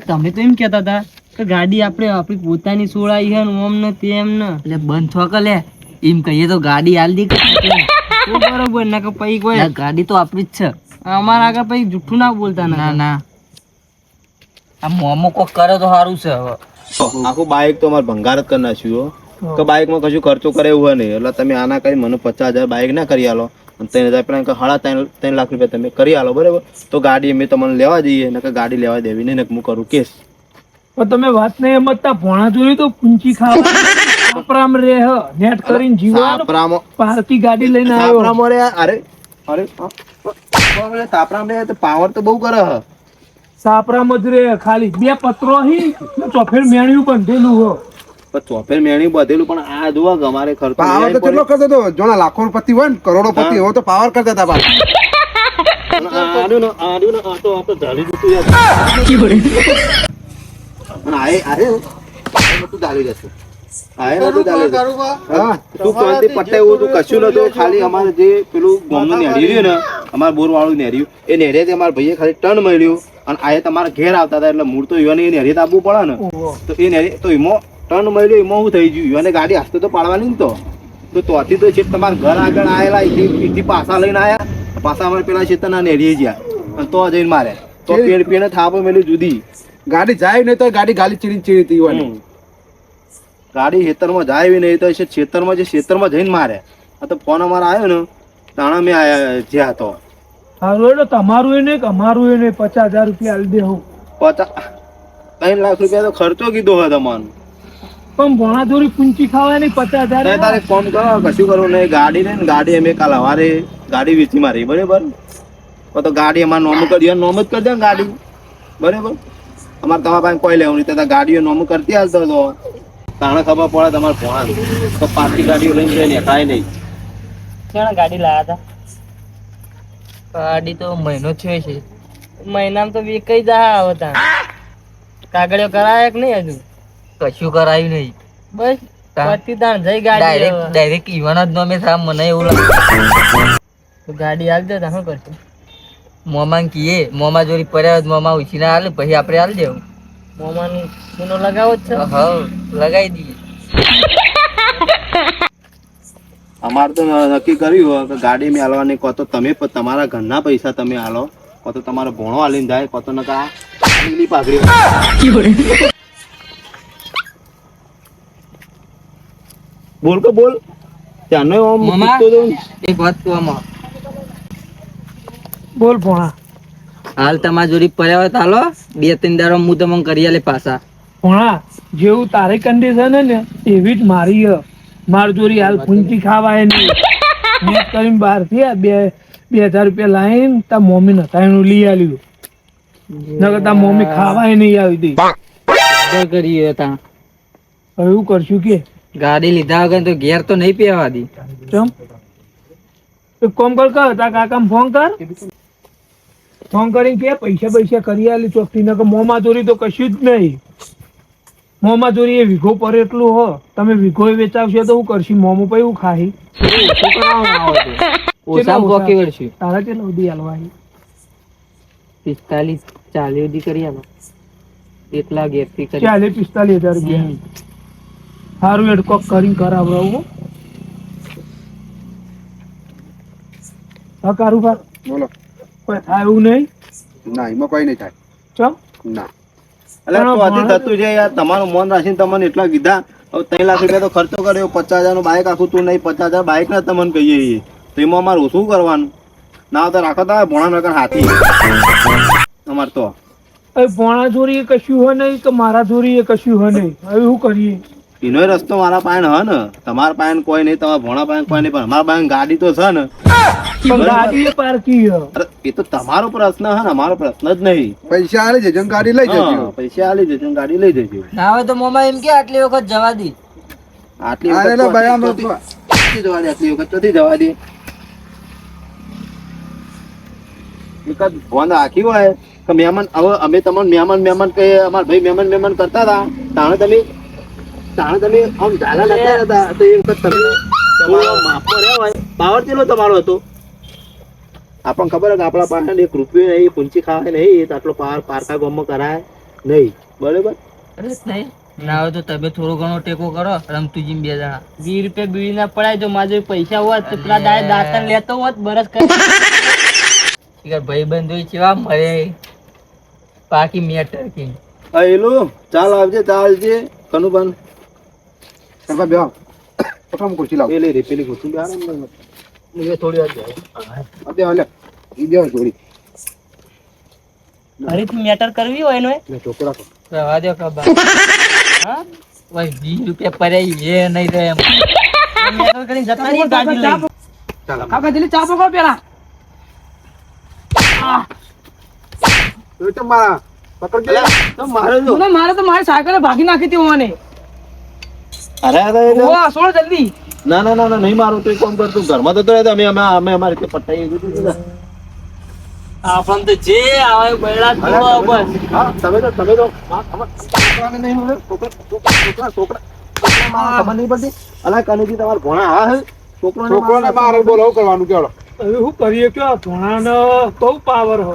તમે તો એમ કહેતા હતા કે ગાડી આપણે આપણી પોતાની સોળાઈ છે ને ઓમ ને તેમ ને. એટલે બંધ છો કે લે. એમ કહીએ તો ગાડી આલ દી બરોબર? ના કે પછી કોઈ ગાડી તો આપણી જ છે. અમારા આગળ પછી જુઠ્ઠું ના બોલતા ના ના ના. આ મોમો કોક કરે તો સારું છે હવે. આખું બાઇક તો અમારે ભંગાર જ કરી નાખ્યું કે બાઇકમાં કશું ખર્ચો કરે એવું હોય નહીં. એટલે તમે આના કરી મને પચાસ હજાર બાઇક ના કરી આલો અને ત્રણ હજાર પેલા સાડા ત્રણ ત્રણ લાખ રૂપિયા તમે કરી આલો બરાબર? તો ગાડી અમે તમને લેવા જઈએ. ને ગાડી લેવા દેવી નહીં હું કરું કેસ. પણ તમે વાત નહીં સમજતા. ભોણા જોયું તો પૂંચી ખાવા. સાપરામ રે હ. નેટ કરીને તાપરામાં પારકી ગાડી લઈને આવ્યો. સાપરામ રે અરે અરે સાપરામ રે તો પાવર તો બહુ કરે હ. સાપરામ જ રે ખાલી. બે પત્રો હી ચોફેર મેણ્યું બંધેલું હો. ચોફેર મેણી બધેલું પણ આ જોવા અમારે ખર્ચો પાવર તો કેટલો કરતો હતો? જોણા લાખો પતિ હોય ને કરોડો પતિ હોય તો પાવર કરતા હતા ને ને એવું અમારે જે પેલું ગોમનું નેરી રહ્યું ને અમારે બોર વાળું નેર્યું એ નેરે અમારા ભાઈએ ખાલી ટન મળ્યું. અને આ તમારા ઘેર આવતા હતા એટલે મૂળ તો યુવાને એ નેરી આપવું પડે ને. તો એ નેરી તો એમાં ટન મળ્યું એમાં હું થઈ ગયું. અને ગાડી આસ્તે તો પાડવાની ને તો. તો ત્યાંથી તો છે તમારા ઘર આગળ આવેલા એથી પાછા લઈને આવ્યા પાછા અમારે પેલા ચેતના નેરીએ ગયા. અને તો જઈને મારે તો પેડ પેડ થાપો મેલું જુદી. ગાડી જાય નહીં તો ગાડી ગાલી ચીરી ચીરી હોય. હમ. ગાડી ખેતરમાં જાય બી નહીં તો છે ખેતરમાં જે ખેતરમાં જઈને મારે આ તો ફોન અમારો આવ્યો ને તાણા મેં આયા જ્યાં તો. સારું એટલે તમારું એ નહીં કે અમારું એ નહીં. પચાસ હજાર રૂપિયા આલી દેવું પચાસ ત્રણ લાખ રૂપિયા તો ખર્ચો કીધો હોય તમારો. પણ ભોણા જોડી પૂંચી ખાવાની પચાસ હજાર તારે ફોન કરો કશું કરવું નહીં. ગાડી ને ગાડી અમે કાલ હવારે ગાડી વેચી મારી બરાબર? તો ગાડી અમારે નોમ કરી નોમ જ કરી દે ને ગાડી. બરાબર? અમારે તમારા પાસે કોઈ લેવું નહીં. તો ગાડીઓ નોમ કરતી હાલતો તો. તાણે ખબર પડે તમારે ભોણા તો પાછી ગાડીઓ લઈને જાય ને કાંઈ નહીં. ક્યાં ગાડી લાયા ગાડી તો મહિનો થયો છે. મહિનામાં તો વીકઈ કઈ દા આવતા કાગળિયો કરાયા કે નહીં હજુ? કશું કરાયું નહીં. બસ તા- પતિ જઈ ગાડી ડાયરેક્ટ ડાયરેક્ટ ઈવાના જ નોમે થા મને એવું લાગે. તો ગાડી હાલ દે તો શું કરશું? મોમાં કીએ મોમાં જોડી પડ્યા મોમાં ઉછીના હાલે પછી આપણે હાલ દેવું. મોમાની ચૂનો લગાવો જ છે. હા લગાવી દઈએ. અમારે તો નક્કી કર્યું હોય કે ગાડી મેં હાલવાની કહો તો તમે તમારા ઘરના પૈસા તમે હાલો કહો તો તમારો ભોણો હાલીને જાય કહો તો નકા પાઘડી બોલ કે બોલ? ત્યાંનો આમ મામા? મૂકતો તો. એક વાત કહું આમાં. બોલ ભોણા. હાલ તમારા જોડી પડ્યા હોય તો હાલો. બે ત્રણ દારો હું તમને કરી આલે પાછા. ભોણા જેવું તારે કન્ડિશન હે ને એવી જ મારી હે. માર જોડી હાલ પૂંચી ખાવાય નહીં. મેં કરીને બહારથી બે બે હજાર રૂપિયા લાઈન તા મમ્મી નતાયણું લઈ આવ્યું નકર તા મમ્મી ખાવાય નહીં આવી હતી. કરીએ તા હવે એવું કરશું કે ગાડી લીધા વગર તો ઘેર તો નહીં પીવા દી. કેમ? એક કોમ કર કર તા કાકા ફોન કર. ફોન કરીને કે પૈસા પૈસા કરી આલી ચોખ્ખી નકર મોમાં ચોરી તો કશું જ નહીં. મોમાં ચોરી એ વીઘો પર એટલું હો તમે વીઘો વેચાવશો તો હું કરશી? મોમો પછી હું ખાહી ઓછા પોકી વળશું તારા કેટલા સુધી હાલવાની પિસ્તાલીસ ચાલી સુધી કરી આલો એટલા ગેરથી કરી. ચાલે પિસ્તાલીસ હજાર રૂપિયા. સારું એડ કોક કરીને કરાવડાવું હો. હા કારું બોલો. કોઈ થાય એવું નહીં? ના એમાં કોઈ નહીં થાય. ચમ? ના. એટલે તો આથી થતું છે યાર તમારું મન રાખીને તમને એટલા કીધા. હવે ત્રણ લાખ રૂપિયા તો ખર્ચો કર્યો પચાસ હજારનું બાઇક આખું તું નહીં પચાસ હજાર બાઇક ના તમને કહીએ. તો એમાં અમારે ઓછું કરવાનું. ના તો રાખો તો ભોણા નગર હાથી. અમારે તો. ભોણા જોરી કશું હોય નહીં કે મારા જોરી એ કશું હોય નહીં? હવે શું કરીએ? એનો રસ્તો મારા પાસે હ ને. તમારા પાસે કોઈ નહીં તમારા ભોણા પાસે કોઈ નહીં પણ અમારા પાસે ગાડી તો છે ને. ગાડી એ પારકી હે. અરે એ તો તમારો પ્રશ્ન હે ને અમારો પ્રશ્ન જ નહીં. પૈસા આલી જજો ગાડી લઈ જજો. પૈસા આલી જજો ગાડી લઈ જજો. ના હવે તો મોમા એમ કે આટલી વખત જવા દી. આટલી વખત ભાઈ આમ જવા દે આટલી વખત ચોથી જવા દે. એકાદ ફોન રાખ્યું હોય કે મહેમાન હવે અમે તમને મહેમાન મહેમાન કહે અમારા ભાઈ મહેમાન મહેમાન કરતા હતા. તાણે તમે તાણે તમે આમ ઝાલા નાખતા હતા તો એ વખત તમે. તમારો માપમાં રહ્યા હોય પાવર કેટલો તમારો હતો? આપણને ખબર છે કે આપણા પાસે એક રૂપિયો નહીં પૂંચી ખાવાય નહીં તો આટલો પાર પારકા ગામમાં કરાય નહીં. બરાબર? ના હોય તો તમે થોડો ઘણો ટેકો કરો રમતુજી બે જણા. વીસ રૂપિયા બીડી ના પડાય જો મારે પૈસા હોત તો પેલા દાય દાંતણ લેતો હોત બરસ કરી. ભાઈ બંધુ કેવા મરે પાકી મેટર કે હા એલું ચાલ આવજે ચાલ આવજે કનકા બેહો પકડ ખુરશી લાવ પેલી રે પેલી ખુશી બે. એ થોડી વાર બેહો લે ઈ બેહો જોડી ફરીથી મેટર કરવી હોય ને લે ટોકરા રાખો રવા દો કબા હા ભાઈ વીસ રૂપિયા પડે એ નહીં રહે એમ મેટર કરીને જતા રહીએ ગાડી લઈને ચાલ કાકા જલ્દી ચા પકડો પેલા તો મારા પકડ તો મારે જો. મારે તો મારી સાયકલ ભાગી નાખી હતી ઓને અરે અરે. ઓ સોળ જલ્દી. ના ના ના ના નહીં મારું તો એક કામ કર તું ઘરમાં તો રહેતા અમે અમે અમે અમારી રીતે પટાઈ દીધું આપણને તો જે આવે બૈડા જોવા બસ તમે તો તમે તો છોકરાને નહીં મળે. છોકરા છોકરા છોકરા છોકરા. છોકરા મારા ખબર નહીં પડતી? અલા કનુજી તમારા ભોણા હા હે? છોકરોને છોકરોને મારે બોલો કરવાનું કેવડો હવે શું કરીએ કે ભણાનો બહુ પાવર હો.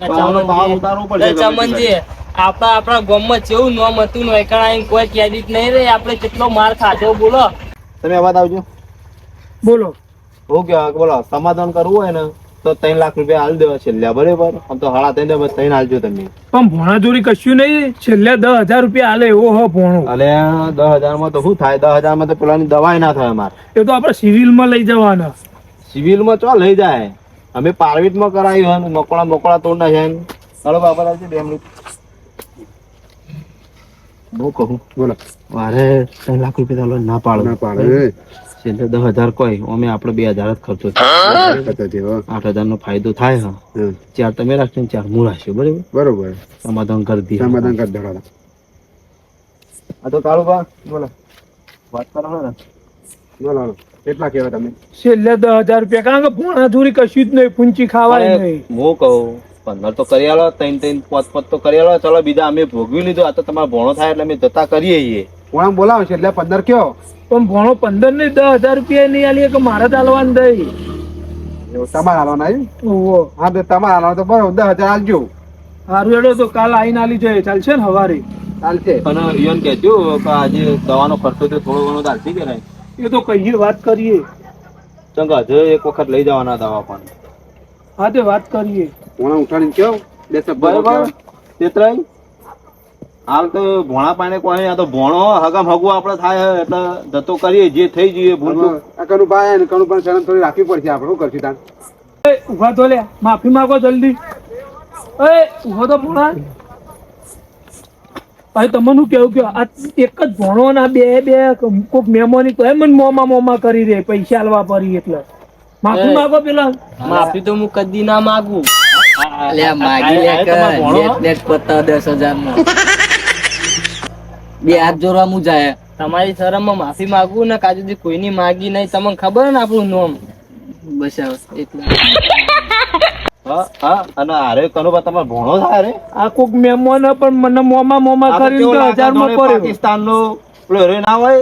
પાવરનો ઉતારવો ચમનજી આપણા આપણા ગામમાં જેવું નામ હતું નો એકણા અહીં કોઈ ક્રેડિટ નહીં રે આપણે કેટલો માર ખાધો બોલો. તમે અવાજ આવજો. બોલો. હું કે બોલો સમાધાન કરવું હોય ને તો ત્રણ લાખ રૂપિયા હાલ દેવા છેલ્લે બરાબર? આમ તો હાડા ત્રણ ત્રણ હાલજો તમે. પણ ભોણા જોડી કશું નહીં છેલ્લે દસ હજાર રૂપિયા હાલે એવો હો ભોણો. અલે દસ હજારમાં તો શું થાય? દસ હજારમાં તો પેલાની દવાઈ ના થાય અમારે. એ તો આપણે સિવિલમાં લઈ જવાના. સિવિલમાં ચો લઈ જાય? અમે પાર્વિતમાં કરાવ્યું હોય મકોડા મકોડા તોડ નાખ્યા જાય હાલો બાપા આવજો બે મિનિટ. બહુ કહું. બોલો. મારે ત્રણ લાખ રૂપિયા તો ના પાડો. ના પાડે. છેલ્લે દસ હજાર કોઈ. અમે આપણે બે હજાર જ ખર્ચો. આઠ હજાર નો ફાયદો થાય હા. ચાર તમે રાખશો ને ચાર હું રાખશું બરાબર? બરોબર. સમાધાન કરી દઈએ. સમાધાન કરી દેવાના. આ તો કાળુબા બોલો. વાત કરો ને? બોલો. કેટલા કહેવા તમે છેલ્લે દસ હજાર રૂપિયા. કારણ કે ભોણા ચોરી કશું જ નહીં પૂંચી ખાવાય નહીં. હું કહું પંદર તો કરી આલો ત્રણ ત્રણ પાંચ પાંચ તો કરી આલો. ચલો બીજા અમે ભોગવી લીધું. આ તો તમારો ભોણો થાય એટલે અમે જતા કરીએ છીએ. કોણ બોલાવો છે? એટલે પંદર કયો? પણ ભોણો પંદર ને દસ હજાર રૂપિયા નહીં આલી કે મારે જ હાલવાનું દઈ. તમારે હાલવાના હા તો તમારે હાલવાનું તો બરોબર દસ હજાર આલજો. સારું એડો તો કાલ આવીને આલી જાય. ચાલશે ને હવારે? ચાલશે. અને ઈવન કહેજો કે આજે દવાનો ખર્ચો તો થોડો ઘણો ચાલતી કે નહીં એ તો કહીએ વાત કરીએ. ચંગા હજુ એક વખત લઈ જવાના દવા પણ. હા તે વાત કરીએ. કોણ ઉઠાડીને કયો બે બરાબર. તેતરાઈ હાલ તો ભોણા પાને કોઈ આ તો ભોણો હગમ હગુ આપણે થાય એટલે ધતો કરીએ જે થઈ જઈએ ભૂલ. આ કનુભાઈ અને પણ શરમ થોડી રાખવી પડશે આપણે શું કરશું તાન ઊભા તો લે માફી માંગો જલ્દી. એ ઊભો તો ભોણા. ભાઈ તમને શું કેવું કે આ એક જ ભણો ના બે બે કોક મેમોની તો એમ મને મોમાં મોમાં કરી દે પૈસા આલવા પડી એટલે. માફી. માંગો પેલા. માફી તો હું કદી ના માંગુ. માગી લે કે પત્તા દસ હજાર નો બે હાથ જોડવા મુ જાય. તમારી શરમમાં માફી માંગુ ને કાજુથી કોઈની માગી નહીં. તમને ખબર ને આપણું નોમ? બસ એટલે. હા હા અને અરે કનુભા તમારો ભોણો થાય રે આ કોક મેમોને પણ મને મોમાં મોમાં કરીને માં પડ્યો. પાકિસ્તાનનો પેલો ના હોય?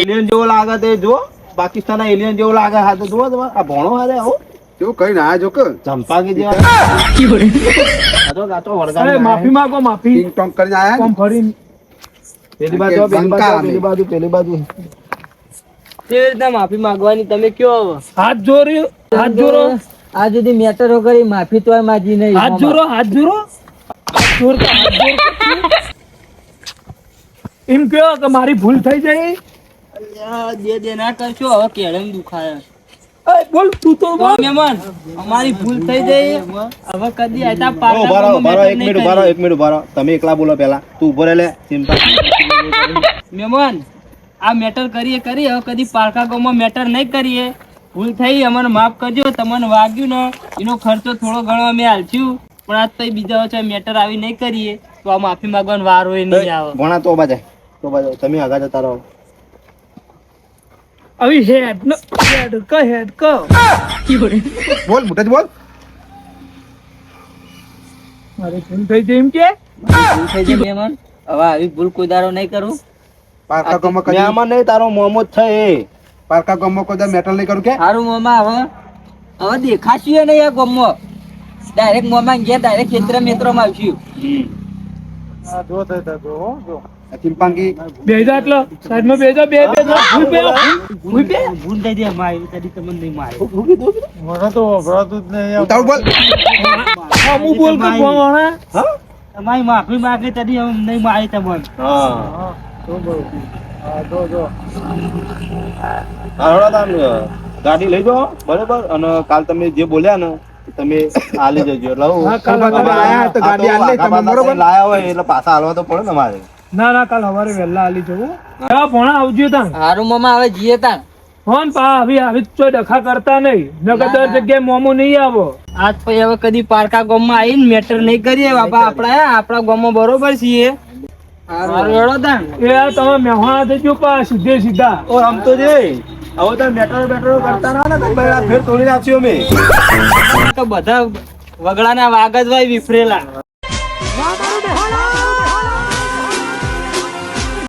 એલિયન જેવો લાગે તે જો પાકિસ્તાન એલિયન જેવો લાગે હા તો જુઓ. આ ભોણો હારે આવો. કઈ ના જો કે ચંપાકી જેવા. તો અરે માફી માંગો માફી. ટિંગ ટોંગ કરીને આયા કોમ ફરી પેલી બાજુ પેલી બાજુ પેલી બાજુ કેવી રીતના માફી માંગવાની? તમે કયો હાથ જોરી હાથ જોરો. આ સુધી મેટરો કરી માફી તો માજી નહીં. હાથ જોરો હાથ જોરો. જોર કે હાથ જોર. એમ કયો કે મારી ભૂલ થઈ જાય? અલ્યા, દે દે ના કરશો હવે કેળમ દુખાય. બોલ તું તો બોલ. મહેમાન અમારી ભૂલ થઈ જાય હવે કદી આયતા ઓ, પાછા ઊભા રહો, ઊભા રહો, એક મિનિટ ઊભા એક મિનિટ ઊભા તમે એકલા બોલો પહેલા. તું ઊભો રહે લે ચિંતા મહેમાન આ મેટર કરીએ કરીએ. હવે કદી પારકા ગામમાં મેટર નહીં કરીએ. ભૂલ થઈ અમને માફ કરજો. તમને વાગ્યું ને એનો ખર્ચો થોડો ઘણો અમે હાલશું પણ આજ તો બીજા વચ્ચે મેટર આવી નહીં કરીએ. તો આ માફી માંગવાનો વાર હોય નહીં આવે. ઘણા તો બાજે તો બાજે તમે આગળ જતા રહો. હવે હેડ ન હેડ ક હેડ ક બોલ મોટા બોલ. મારી ભૂલ થઈ જાય એમ કે? ભૂલ થઈ જાય મહેમાન હવે આવી ભૂલ કોઈ દાડો નહીં કરું. પારકા ગમો કદી. મેં નહીં તારો મોમો જ છે એ. પારકા ગમો કોઈ મેટલ નહીં કરું કે? સારું મોમાં હવે. હવે દેખાશું નહીં આ ગમમાં ડાયરેક્ટ મોમાં ગયા ડાયરેક્ટ ખેતર મેત્રમાં આવશું. આ ચિંપાંગી. બેજો આટલો સાઈડમાં બેજો બે બેજો ભૂઈ બે. ભૂઈ બે. ભૂલ થઈ જાય મારી તદી તમને નહીં મારે. ઉતાવળ બોલ. હા, હું બોલ કે ભોણા તમારી માફી માંગે તદી અમે નહીં મારી તમને. હા હા. તાન ગાડી લઈ જાઓ બરાબર? અને કાલ તમે જે બોલ્યા ને તમે આલી જજો. એટલે હું- તમે આયા તો આ ગાડી તો આલી લઈ તમે આખા બરોબર? પાસે લાયા હોય એટલે પાછા હાલવા તો પડે ને મારે. ના ના કાલ સવારે વહેલા આલી જવું. હા ભણા આવજો તાન હારું મામા હવે જીએ તાણ. ફોન પા આવી આવી તો ડખા કરતા નહીં. નકર દર જગ્યાએ મોમો નહીં આવો. આજ પછી હવે કદી પારકા ગામમાં આવીને મેટર નહીં કરીએ બાપા આપણા આપણા ગામમાં બરોબર છીએ. સારું. હેડો એ તમે મહેણા થજો પા સીધે સીધા. ઓ આમ તો જે. હવે તો મેટ્રો બેટ્રો કરતા ના ને ફેર તોડી નાખ્યો અમે. તો બધા વગડાના વાગજ ભાઈ વિફરેલા.